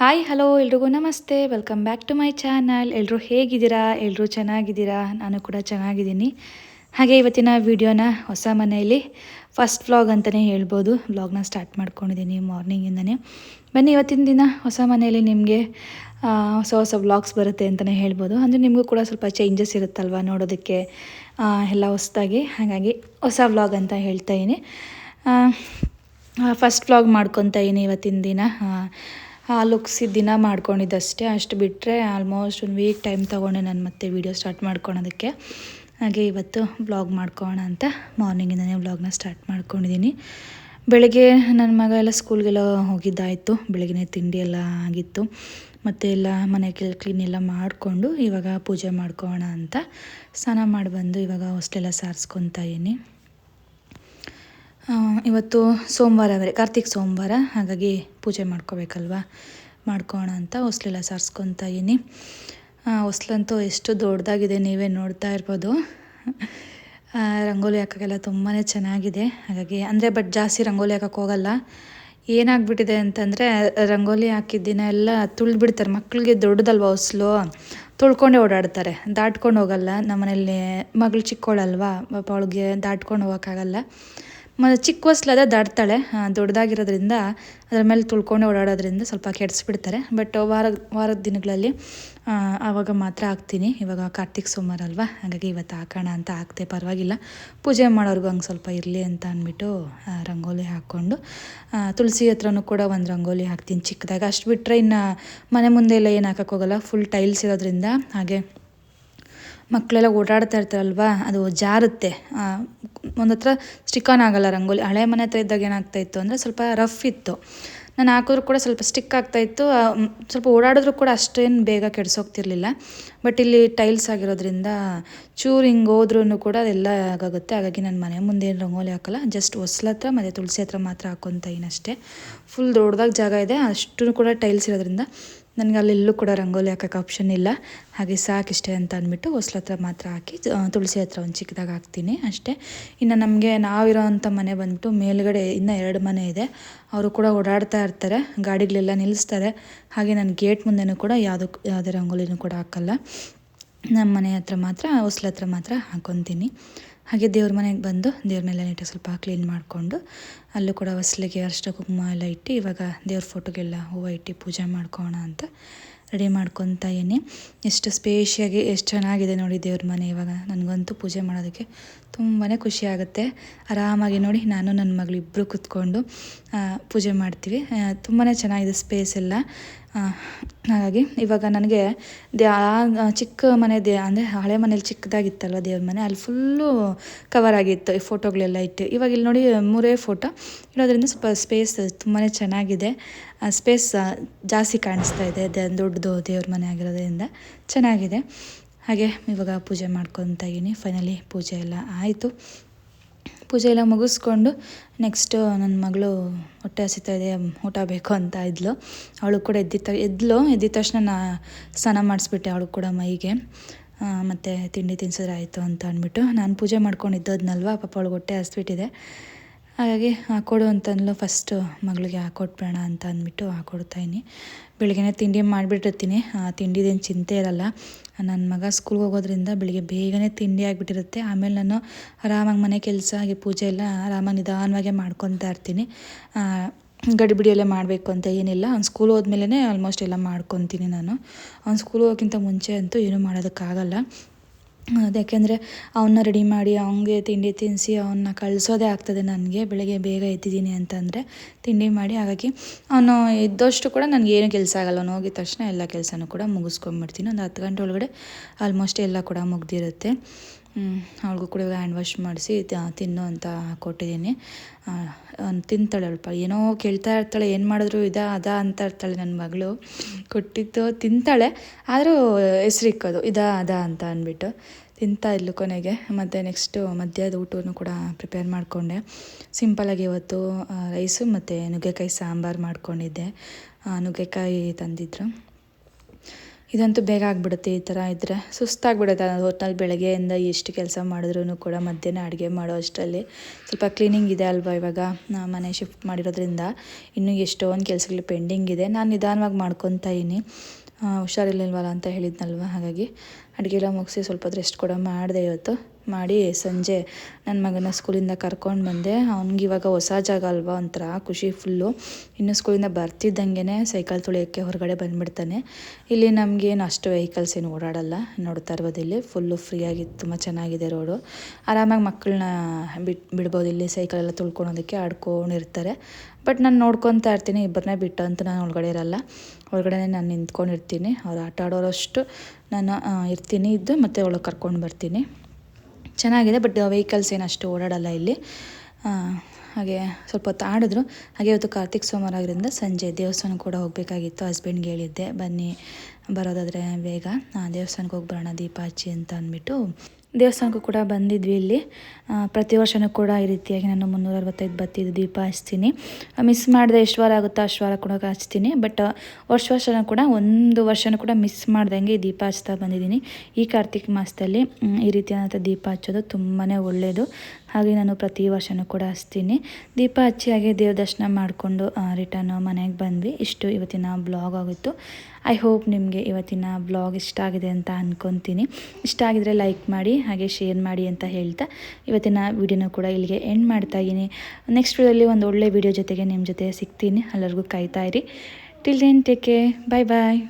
Hi hello ಎಲ್ರಿಗೂ ನಮಸ್ತೆ. Welcome back to my channel ಎಲ್ಲರೂ ಹೇಗಿದ್ದೀರಾ? ಎಲ್ಲರೂ ಚೆನ್ನಾಗಿದ್ದೀರಾ? ನಾನು ಕೂಡ ಚೆನ್ನಾಗಿದ್ದೀನಿ. ಹಾಗೆ ಇವತ್ತಿನ ವಿಡಿಯೋನ ಹೊಸ ಮನೆಯಲ್ಲಿ ಫಸ್ಟ್ ವ್ಲಾಗ್ ಅಂತಲೇ ಹೇಳ್ಬೋದು. ವ್ಲಾಗ್ನ ಸ್ಟಾರ್ಟ್ ಮಾಡ್ಕೊಂಡಿದ್ದೀನಿ ಮಾರ್ನಿಂಗಿಂದನೇ ಬನ್ನಿ, ಇವತ್ತಿನ ದಿನ ಹೊಸ ಮನೆಯಲ್ಲಿ ನಿಮಗೆ ಹೊಸ ಹೊಸ ವ್ಲಾಗ್ಸ್ ಬರುತ್ತೆ ಅಂತಲೇ ಹೇಳ್ಬೋದು. ಅಂದರೆ ನಿಮಗೂ ಕೂಡ ಸ್ವಲ್ಪ ಚೇಂಜಸ್ ಇರುತ್ತಲ್ವ ನೋಡೋದಕ್ಕೆ? ಎಲ್ಲ ಹೊಸದಾಗಿ. ಹಾಗಾಗಿ ಹೊಸ ವ್ಲಾಗ್ ಅಂತ ಹೇಳ್ತಾ ಇದ್ದೀನಿ ಫಸ್ಟ್ ವ್ಲಾಗ್ ಮಾಡ್ಕೊತಾ ಇದ್ದೀನಿ ಇವತ್ತಿನ ದಿನ. ಆ ಲುಕ್ಸ್ ದಿನ ಮಾಡ್ಕೊಂಡಿದ್ದಷ್ಟೇ. ಅಷ್ಟು ಬಿಟ್ಟರೆ ಆಲ್ಮೋಸ್ಟ್ ಒಂದು ವೀಕ್ ಟೈಮ್ ತೊಗೊಂಡೆ ನಾನು ಮತ್ತೆ ವೀಡಿಯೋ ಸ್ಟಾರ್ಟ್ ಮಾಡ್ಕೊಳೋದಕ್ಕೆ. ಹಾಗೆ ಇವತ್ತು ಬ್ಲಾಗ್ ಮಾಡ್ಕೋಣ ಅಂತ ಮಾರ್ನಿಂಗಿಂದನೇ ವ್ಲಾಗ್ನ ಸ್ಟಾರ್ಟ್ ಮಾಡ್ಕೊಂಡಿದ್ದೀನಿ ಬೆಳಗ್ಗೆ ನನ್ನ ಮಗ ಎಲ್ಲ ಸ್ಕೂಲ್ಗೆಲ್ಲ ಹೋಗಿದ್ದಾಯಿತು. ಬೆಳಗ್ಗೆ ತಿಂಡಿ ಎಲ್ಲ ಆಗಿತ್ತು. ಮತ್ತು ಎಲ್ಲ ಮನೆ ಕ್ಲೀನ್ ಎಲ್ಲ ಮಾಡಿಕೊಂಡು ಇವಾಗ ಪೂಜೆ ಮಾಡ್ಕೋಣ ಅಂತ. ಸ್ನಾನ ಮಾಡಿ ಬಂದು ಇವಾಗ ಅಷ್ಟೆಲ್ಲ ಸಾರಿಸ್ಕೊತಾ ಇದ್ದೀನಿ ಇವತ್ತು ಸೋಮವಾರ ಬೇರೆ, ಕಾರ್ತಿಕ್ ಸೋಮವಾರ, ಹಾಗಾಗಿ ಪೂಜೆ ಮಾಡ್ಕೋಬೇಕಲ್ವ? ಮಾಡ್ಕೋಣ ಅಂತ ಹೊಸ್ಲೆಲ್ಲ ಸಾರಿಸ್ಕೊತಾ ಇದ್ದೀನಿ. ಹೊಸ್ಲಂತೂ ಎಷ್ಟು ದೊಡ್ಡದಾಗಿದೆ ನೀವೇ ನೋಡ್ತಾ ಇರ್ಬೋದು. ರಂಗೋಲಿ ಹಾಕೋಕ್ಕೆಲ್ಲ ತುಂಬಾ ಚೆನ್ನಾಗಿದೆ. ಹಾಗಾಗಿ, ಅಂದರೆ ಬಟ್ ಜಾಸ್ತಿ ರಂಗೋಲಿ ಹಾಕೋಕ್ಕೆ ಹೋಗಲ್ಲ. ಏನಾಗ್ಬಿಟ್ಟಿದೆ ಅಂತಂದರೆ, ರಂಗೋಲಿ ಹಾಕಿದ ದಿನ ಎಲ್ಲ ತುಳಿದ್ಬಿಡ್ತಾರೆ. ಮಕ್ಕಳಿಗೆ ದೊಡ್ಡದಲ್ವ ಹೊಸ್ಲು? ತುಳ್ಕೊಂಡೇ ಓಡಾಡ್ತಾರೆ. ದಾಟ್ಕೊಂಡು ಹೋಗಲ್ಲ. ನಮ್ಮನೇಲಿ ಮಗಳು ಚಿಕ್ಕವಳಲ್ವಾ ಪಾಪ ಅವಳಿಗೆ ದಾಟ್ಕೊಂಡು ಹೋಗೋಕ್ಕಾಗಲ್ಲ. ಮತ್ತು ಚಿಕ್ಕ ಹೊಸ್ಲಾದ ದಾಟ್ತಾಳೆ ದೊಡ್ಡದಾಗಿರೋದ್ರಿಂದ ಅದ್ರ ಮೇಲೆ ತುಳ್ಕೊಂಡೆ ಓಡಾಡೋದ್ರಿಂದ ಸ್ವಲ್ಪ ಕೆಡಿಸ್ಬಿಡ್ತಾರೆ. ಬಟ್ ವಾರ, ವಾರದ ದಿನಗಳಲ್ಲಿ ಆವಾಗ ಮಾತ್ರ ಹಾಕ್ತೀನಿ. ಇವಾಗ ಕಾರ್ತಿಕ್ ಸೋಮವಾರ ಅಲ್ವಾ? ಹಾಗಾಗಿ ಇವತ್ತು ಹಾಕೋಣ ಅಂತ ಹಾಕ್ತೆ ಪರವಾಗಿಲ್ಲ. ಪೂಜೆ ಮಾಡೋರ್ಗು ಹಂಗೆ ಸ್ವಲ್ಪ ಇರಲಿ ಅಂತ ಅಂದ್ಬಿಟ್ಟು ರಂಗೋಲಿ ಹಾಕ್ಕೊಂಡು ತುಳಸಿ ಹತ್ರನೂ ಕೂಡ ಒಂದು ರಂಗೋಲಿ ಹಾಕ್ತೀನಿ ಚಿಕ್ಕದಾಗ. ಅಷ್ಟು ಬಿಟ್ಟರೆ ಇನ್ನು ಮನೆ ಮುಂದೆ ಎಲ್ಲ ಏನು ಹಾಕೋಕ್ಕೋಗಲ್ಲ ಫುಲ್ ಟೈಲ್ಸ್ ಇರೋದ್ರಿಂದ ಹಾಗೆ ಮಕ್ಕಳೆಲ್ಲ ಓಡಾಡ್ತಾ ಇರ್ತಾರಲ್ವಾ, ಅದು ಜಾರುತ್ತೆ. ಒಂದು ಹತ್ರ ಸ್ಟಿಕ್ ಆನ್ ಆಗಲ್ಲ ರಂಗೋಲಿ. ಹಳೆ ಮನೆ ಹತ್ರ ಇದ್ದಾಗ ಏನಾಗ್ತಾ ಇತ್ತು ಅಂದರೆ ಸ್ವಲ್ಪ ರಫ್ ಇತ್ತು. ನಾನು ಹಾಕಿದ್ರು ಕೂಡ ಸ್ವಲ್ಪ ಸ್ಟಿಕ್ ಆಗ್ತಾ ಇತ್ತು. ಸ್ವಲ್ಪ ಓಡಾಡಿದ್ರು ಕೂಡ ಅಷ್ಟೇನು ಬೇಗ ಕೆಡಿಸೋಗ್ತಿರ್ಲಿಲ್ಲ. ಬಟ್ ಇಲ್ಲಿ ಟೈಲ್ಸ್ ಆಗಿರೋದ್ರಿಂದ ಚೂರು ಹಿಂಗೆ ಹೋದ್ರೂ ಕೂಡ ಅದೆಲ್ಲ ಆಗುತ್ತೆ ಹಾಗಾಗಿ ನಾನು ಮನೆ ಮುಂದೆ ಏನು ರಂಗೋಲಿ ಹಾಕಲ್ಲ ಜಸ್ಟ್ ಹೊಸ್ಲ ಹತ್ರ, ಮತ್ತು ತುಳಸಿ ಹತ್ರ ಮಾತ್ರ ಹಾಕೊತ ಅಷ್ಟೇ. ಫುಲ್ ದೊಡ್ಡದಾಗಿ ಜಾಗ ಇದೆ. ಅಷ್ಟು ಕೂಡ ಟೈಲ್ಸ್ ಇರೋದ್ರಿಂದ ನನಗೆ ಅಲ್ಲೆಲ್ಲೂ ಕೂಡ ರಂಗೋಲಿ ಹಾಕೋಕೆ ಆಪ್ಷನ್ ಇಲ್ಲ. ಹಾಗೆ ಸಾಕಿಷ್ಟೇ ಅಂತ ಅಂದ್ಬಿಟ್ಟು ಹೊಸ್ಲ ಹತ್ರ ಮಾತ್ರ ಹಾಕಿ ತುಳಸಿ ಹತ್ರ ಒಂದು ಚಿಕ್ಕದಾಗ ಹಾಕ್ತೀನಿ ಅಷ್ಟೇ. ಇನ್ನು ನಮಗೆ ನಾವಿರೋ ಅಂಥ ಮನೆ ಬಂದುಬಿಟ್ಟು ಮೇಲುಗಡೆ ಇನ್ನೂ ಎರಡು ಮನೆ ಇದೆ. ಅವರು ಕೂಡ ಓಡಾಡ್ತಾ ಇರ್ತಾರೆ, ಗಾಡಿಗಳೆಲ್ಲ ನಿಲ್ಲಿಸ್ತಾರೆ. ಹಾಗೆ ನಾನು ಗೇಟ್ ಮುಂದೆನೂ ಕೂಡ ಯಾವುದಕ್ಕೂ ಯಾವುದೇ ರಂಗೋಲಿನೂ ಕೂಡ ಹಾಕಲ್ಲ. ನಮ್ಮ ಮನೆ ಹತ್ರ ಮಾತ್ರ, ಹೊಸ್ಲ ಹತ್ರ ಮಾತ್ರ ಹಾಕ್ಕೊತೀನಿ ಹಾಗೆ ದೇವ್ರ ಮನೆಗೆ ಬಂದು ದೇವ್ರನ್ನೆಲ್ಲ ನೀಟಾಗಿ ಸ್ವಲ್ಪ ಕ್ಲೀನ್ ಮಾಡಿಕೊಂಡು ಅಲ್ಲೂ ಕೂಡ ಹೊಸ್ಲಿಗೆ ಅರಿಶಿನ ಕುಂಕುಮ ಎಲ್ಲ ಇಟ್ಟು ಇವಾಗ ದೇವ್ರ ಫೋಟೋಗೆಲ್ಲ ಹೂವು ಇಟ್ಟು ಪೂಜೆ ಮಾಡ್ಕೋಣ ಅಂತ ರೆಡಿ ಮಾಡ್ಕೊತಾ ಇದ್ದೀನಿ. ಎಷ್ಟು ಸ್ಪೇಷಿಯಾಗಿ ಎಷ್ಟು ಚೆನ್ನಾಗಿದೆ ನೋಡಿ ದೇವ್ರ ಮನೆ ಇವಾಗ. ನನಗಂತೂ ಪೂಜೆ ಮಾಡೋದಕ್ಕೆ ತುಂಬಾ ಖುಷಿ ಆಗುತ್ತೆ. ಆರಾಮಾಗಿ ನೋಡಿ ನಾನು ನನ್ನ ಮಗಳು ಇಬ್ಬರು ಕೂತ್ಕೊಂಡು ಪೂಜೆ ಮಾಡ್ತೀವಿ. ತುಂಬಾ ಚೆನ್ನಾಗಿದೆ ಸ್ಪೇಸ್ ಎಲ್ಲ. ಹಾಗಾಗಿ ಇವಾಗ ನನಗೆ ದೇ ಚಿಕ್ಕ ಮನೆ ದೇ ಅಂದರೆ ಹಳೆ ಮನೇಲಿ ಚಿಕ್ಕದಾಗಿತ್ತಲ್ವ ದೇವ್ರ ಮನೆ, ಅಲ್ಲಿ ಫುಲ್ಲು ಕವರ್ ಆಗಿತ್ತು ಈ ಫೋಟೋಗಳೆಲ್ಲ ಇಟ್ಟು. ಇವಾಗ ಇಲ್ಲಿ ನೋಡಿ ಮೂರೇ ಫೋಟೋ ಇರೋದ್ರಿಂದ ಸ್ವಲ್ಪ ಸ್ಪೇಸ್ ತುಂಬಾ ಚೆನ್ನಾಗಿದೆ. ಸ್ಪೇಸ್ ಜಾಸ್ತಿ ಕಾಣಿಸ್ತಾ ಇದೆ. ದೊಡ್ಡದು ದೇವ್ರ ಮನೆ ಆಗಿರೋದ್ರಿಂದ ಚೆನ್ನಾಗಿದೆ. ಹಾಗೆ ಇವಾಗ ಪೂಜೆ ಮಾಡ್ಕೊತಾ ಇದ್ದೀನಿ. ಫೈನಲಿ ಪೂಜೆ ಎಲ್ಲ ಆಯಿತು. ಪೂಜೆ ಎಲ್ಲ ಮುಗಿಸ್ಕೊಂಡು ನೆಕ್ಸ್ಟು ನನ್ನ ಮಗಳು ಹೊಟ್ಟೆ ಹಸಿತಾ ಇದೆ, ಊಟ ಬೇಕು ಅಂತ ಇದ್ಲು. ಅವಳು ಕೂಡ ಎದ್ದಿದ್ದ ಎದ್ಲು ಎದ್ದಿದ ತಕ್ಷಣ ನಾನು ಸ್ನಾನ ಮಾಡಿಸ್ಬಿಟ್ಟೆ ಅವಳು ಕೂಡ ಮೈಗೆ. ಮತ್ತು ತಿಂಡಿ ತಿನ್ಸಿದ್ರೆ ಅಂತ ಅಂದ್ಬಿಟ್ಟು ನಾನು ಪೂಜೆ ಮಾಡ್ಕೊಂಡಿದ್ದದ್ನಲ್ವ, ಪಾಪ ಅವಳಿಗೆ ಹೊಟ್ಟೆ ಹಸ್ಬಿಟ್ಟಿದೆ. ಹಾಗಾಗಿ ಹಾಕೊಡು ಅಂತಂದ್ಲು ಫಸ್ಟು ಮಗಳಿಗೆ ಹಾಕೊಟ್ಬೇಡ ಅಂತ ಅಂದ್ಬಿಟ್ಟು ಹಾಕೊಡ್ತಾಯಿನಿ ಬೆಳಗ್ಗೆನೇ ತಿಂಡಿ ಮಾಡಿಬಿಟ್ಟಿರ್ತೀನಿ. ತಿಂಡಿದೇನು ಚಿಂತೆ ಇರಲ್ಲ. ನನ್ನ ಮಗ ಸ್ಕೂಲ್ಗೆ ಹೋಗೋದ್ರಿಂದ ಬೆಳಿಗ್ಗೆ ಬೇಗನೆ ತಿಂಡಿ ಆಗಿಬಿಟ್ಟಿರುತ್ತೆ. ಆಮೇಲೆ ನಾನು ಆರಾಮಾಗಿ ಮನೆ ಕೆಲಸ ಹಾಗೆ ಪೂಜೆ ಎಲ್ಲ ಆರಾಮಾಗಿ ನಿಧಾನವಾಗೇ ಮಾಡ್ಕೊತಾ ಇರ್ತೀನಿ. ಆ, ಗಡಿಬಿಡಿಯಲ್ಲೇ ಮಾಡಬೇಕು ಅಂತ ಏನಿಲ್ಲ. ಅವ್ನು ಸ್ಕೂಲ್ ಹೋದ್ಮೇಲೆ ಆಲ್ಮೋಸ್ಟ್ ಎಲ್ಲ ಮಾಡ್ಕೊತೀನಿ ನಾನು. ಅವ್ನು ಸ್ಕೂಲ್ ಹೋಗೋಕ್ಕಿಂತ ಮುಂಚೆ ಅಂತೂ ಏನೂ ಮಾಡೋದಕ್ಕಾಗಲ್ಲ. ಯಾಕೆಂದರೆ ಅವನ್ನ ರೆಡಿ ಮಾಡಿ ಅವನಿಗೆ ತಿಂಡಿ ತಿನ್ನಿಸಿ ಅವನ್ನ ಕಳಿಸೋದೇ ಆಗ್ತದೆ ನನಗೆ, ಬೆಳಗ್ಗೆ ಬೇಗ ಎದ್ದಿದ್ದೀನಿ ಅಂತಂದರೆ ತಿಂಡಿ ಮಾಡಿ, ಹಾಗಾಗಿ ಅವನು ಇದ್ದಷ್ಟು ಕೂಡ ನನಗೆ ಏನು ಕೆಲಸ ಆಗಲ್ಲ. ಅವನು ಹೋಗಿದ ತಕ್ಷಣ ಎಲ್ಲ ಕೆಲಸನೂ ಕೂಡ ಮುಗಿಸ್ಕೊಂಡ್ಬಿಡ್ತೀನಿ ಒಂದು ಹತ್ತು ಗಂಟೆ ಒಳಗಡೆ ಆಲ್ಮೋಸ್ಟ್ ಎಲ್ಲ ಕೂಡ ಮುಗ್ದಿರುತ್ತೆ. ಅವಳಿಗೂ ಕೂಡ ಹ್ಯಾಂಡ್ ವಾಶ್ ಮಾಡಿಸಿ ತಿನ್ನು ಅಂತ ಕೊಟ್ಟಿದ್ದೀನಿ. ತಿಂತಾಳೆ ಅಲ್ಪ. ಏನೋ ಕೇಳ್ತಾ ಇರ್ತಾಳೆ, ಏನು ಮಾಡಿದ್ರು ಇದ, ಅದಾ ಅಂತ ಇರ್ತಾಳೆ ನನ್ನ ಮಗಳು. ಕೊಟ್ಟಿದ್ದು ತಿಂತಾಳೆ, ಆದರೂ ಹೆಸ್ರಿಕ್ಕೋದು ಇದಾ, ಅದಾ ಅಂತ ಅಂದ್ಬಿಟ್ಟು. ತಿಂತಾ ಇದ್ಲು ಕೊನೆಗೆ. ಮತ್ತು ನೆಕ್ಸ್ಟು ಮಧ್ಯಾಹ್ನದ ಊಟವನ್ನು ಕೂಡ ಪ್ರಿಪೇರ್ ಮಾಡಿಕೊಂಡೆ. ಸಿಂಪಲಾಗಿ ಇವತ್ತು ರೈಸು ಮತ್ತು ನುಗ್ಗೆಕಾಯಿ ಸಾಂಬಾರು ಮಾಡ್ಕೊಂಡಿದ್ದೆ. ನುಗ್ಗೆಕಾಯಿ ತಂದಿದ್ರು. ಇದಂತೂ ಬೇಗ ಆಗಿಬಿಡುತ್ತೆ ಈ ಥರ ಇದ್ದರೆ ಸುಸ್ತಾಗ್ಬಿಡುತ್ತೆ ಹೊತ್ತಲ್ಲಿ ಬೆಳಗ್ಗೆಯಿಂದ ಎಷ್ಟು ಕೆಲಸ ಮಾಡಿದ್ರೂ ಕೂಡ ಮಧ್ಯಾಹ್ನ ಅಡುಗೆ ಮಾಡೋ ಅಷ್ಟರಲ್ಲಿ. ಸ್ವಲ್ಪ ಕ್ಲೀನಿಂಗ್ ಇದೆ ಅಲ್ವಾ ಇವಾಗ? ಮನೆ ಶಿಫ್ಟ್ ಮಾಡಿರೋದ್ರಿಂದ. ಇನ್ನೂ ಎಷ್ಟೊಂದು ಕೆಲಸಗಳು ಪೆಂಡಿಂಗ್ ಇದೆ. ನಾನು ನಿಧಾನವಾಗಿ ಮಾಡ್ಕೊತಾ ಇದ್ದೀನಿ. ಹುಷಾರಿರ್ಲಿಲ್ವಲ್ಲ ಅಂತ ಹೇಳಿದ್ನಲ್ವ? ಹಾಗಾಗಿ ಅಡುಗೆ ಎಲ್ಲ ಮುಗಿಸಿ ಸ್ವಲ್ಪ ರೆಸ್ಟ್ ಕೂಡ ಮಾಡಿದೆ ಇವತ್ತು. ಮಾಡಿ ಸಂಜೆ ನನ್ನ ಮಗನ ಸ್ಕೂಲಿಂದ ಕರ್ಕೊಂಡು ಬಂದೆ. ಅವ್ನಿಗೆ ಇವಾಗ ಹೊಸ ಜಾಗ ಅಲ್ವಾ ಒಂಥರ, ಖುಷಿ ಫುಲ್ಲು ಇನ್ನು ಸ್ಕೂಲಿಂದ ಬರ್ತಿದ್ದಂಗೆ ಸೈಕಲ್ ತುಳಿಯೋಕ್ಕೆ ಹೊರಗಡೆ ಬಂದುಬಿಡ್ತಾನೆ. ಇಲ್ಲಿ ನಮಗೇನು ಅಷ್ಟು ವೆಹಿಕಲ್ಸ್ ಏನು ಓಡಾಡಲ್ಲ. ನೋಡ್ತಾ ಇರ್ಬೋದು ಇಲ್ಲಿ. ಫುಲ್ಲು ಫ್ರೀಯಾಗಿ ತುಂಬ ಚೆನ್ನಾಗಿದೆ ರೋಡು ಆರಾಮಾಗಿ ಮಕ್ಕಳನ್ನ ಬಿಟ್, ಬಿಡ್ಬೋದು ಇಲ್ಲಿ ಸೈಕಲ್ ಎಲ್ಲ ತುಳ್ಕೊಳೋದಕ್ಕೆ ಆಡ್ಕೊಂಡಿರ್ತಾರೆ ಬಟ್ ನಾನು ನೋಡ್ಕೊತಾ ಇರ್ತೀನಿ ಇಬ್ಬರನ್ನೇ ಬಿಟ್ಟು ಅಂತ ನಾನು ಒಳಗಡೆ ಇರಲ್ಲ. ಒಳಗಡೆ ನಾನು ನಿಂತ್ಕೊಂಡಿರ್ತೀನಿ. ಅವ್ರು ಆಟ ಆಡೋರಷ್ಟು ನಾನು ಇರ್ತೀನಿ ಇದ್ದು ಮತ್ತು ಒಳಗೆ ಕರ್ಕೊಂಡು ಬರ್ತೀನಿ. ಚೆನ್ನಾಗಿದೆ ಬಟ್ ವೆಹಿಕಲ್ಸ್ ಏನು ಅಷ್ಟು ಓಡಾಡಲ್ಲ ಇಲ್ಲಿ. ಹಾಗೆ ಸ್ವಲ್ಪ ಹೊತ್ತು ಆಡಿದ್ರು. ಹಾಗೆ ಇವತ್ತು ಕಾರ್ತಿಕ್ ಸೋಮವಾರ ಆಗಿರೋದ್ರಿಂದ ಸಂಜೆ ದೇವಸ್ಥಾನ ಕೂಡ ಹೋಗಬೇಕಾಗಿತ್ತು. ಹಸ್ಬೆಂಡ್ಗೆ ಹೇಳಿದ್ದೆ, ಬನ್ನಿ, ಬರೋದಾದರೆ ಬೇಗ. ದೇವಸ್ಥಾನಕ್ಕೆ ಹೋಗಿ ಬರೋಣ ದೀಪ ಹಚ್ಚಿ ಅಂತ ಅಂದ್ಬಿಟ್ಟು. ದೇವಸ್ಥಾನಕ್ಕೂ ಕೂಡ ಬಂದಿದ್ವಿ ಇಲ್ಲಿ. ಪ್ರತಿ ವರ್ಷವೂ ಕೂಡ ಈ ರೀತಿಯಾಗಿ ನಾನು ಮುನ್ನೂರ ಅರವತ್ತೈದು ಬತ್ತಿದ್ದು ದೀಪ ಹಚ್ತೀನಿ. ಮಿಸ್ ಮಾಡಿದೆ ಎಷ್ಟು ವಾರ ಆಗುತ್ತೋ ಅಷ್ಟು ವಾರ ಕೂಡ ಹಚ್ತೀನಿ. ಬಟ್ ವರ್ಷ ವರ್ಷನೂ ಕೂಡ ಒಂದು ವರ್ಷನೂ ಕೂಡ ಮಿಸ್ ಮಾಡ್ದಂಗೆ ದೀಪ ಹಚ್ತಾ ಬಂದಿದ್ದೀನಿ. ಈ ಕಾರ್ತಿಕ್ ಮಾಸದಲ್ಲಿ ಈ ರೀತಿಯಾದಂಥ ದೀಪ ಹಚ್ಚೋದು ತುಂಬಾ ಒಳ್ಳೆಯದು ಹಾಗೆ ನಾನು ಪ್ರತಿ ವರ್ಷವೂ ಕೂಡ ಹಚ್ತೀನಿ. ದೀಪ ಹಚ್ಚಿ ಹಾಗೆ ದೇವ್ರ ದರ್ಶನ ಮಾಡಿಕೊಂಡು ರಿಟರ್ನ್ ಮನೆಗೆ ಬಂದ್ವಿ. ಇಷ್ಟು ಇವತ್ತಿನ ಬ್ಲಾಗ್ ಆಗಿತ್ತು. ಐ ಹೋಪ್ ನಿಮಗೆ ಇವತ್ತಿನ ಬ್ಲಾಗ್ ಇಷ್ಟ ಆಗಿದೆ ಅಂತ ಅಂದ್ಕೊತೀನಿ ಇಷ್ಟ ಆಗಿದರೆ ಲೈಕ್ ಮಾಡಿ, ಹಾಗೆ ಶೇರ್ ಮಾಡಿ ಅಂತ ಹೇಳ್ತಾ ಇವತ್ತಿನ ವಿಡಿಯೋನ ಕೂಡ ಇಲ್ಲಿಗೆ ಎಂಡ್ ಮಾಡ್ತಾ ಇದ್ದೀನಿ. ನೆಕ್ಸ್ಟ್ ವಿಡಿಯೋಲಿ ಒಂದು ಒಳ್ಳೆ ವಿಡಿಯೋ ಜೊತೆಗೆ ನಿಮ್ಮ ಜೊತೆ ಸಿಗ್ತೀನಿ. ಎಲ್ಲರಿಗೂ ಕಾಯ್ತಾ ಇರಿ. Till then take care bye bye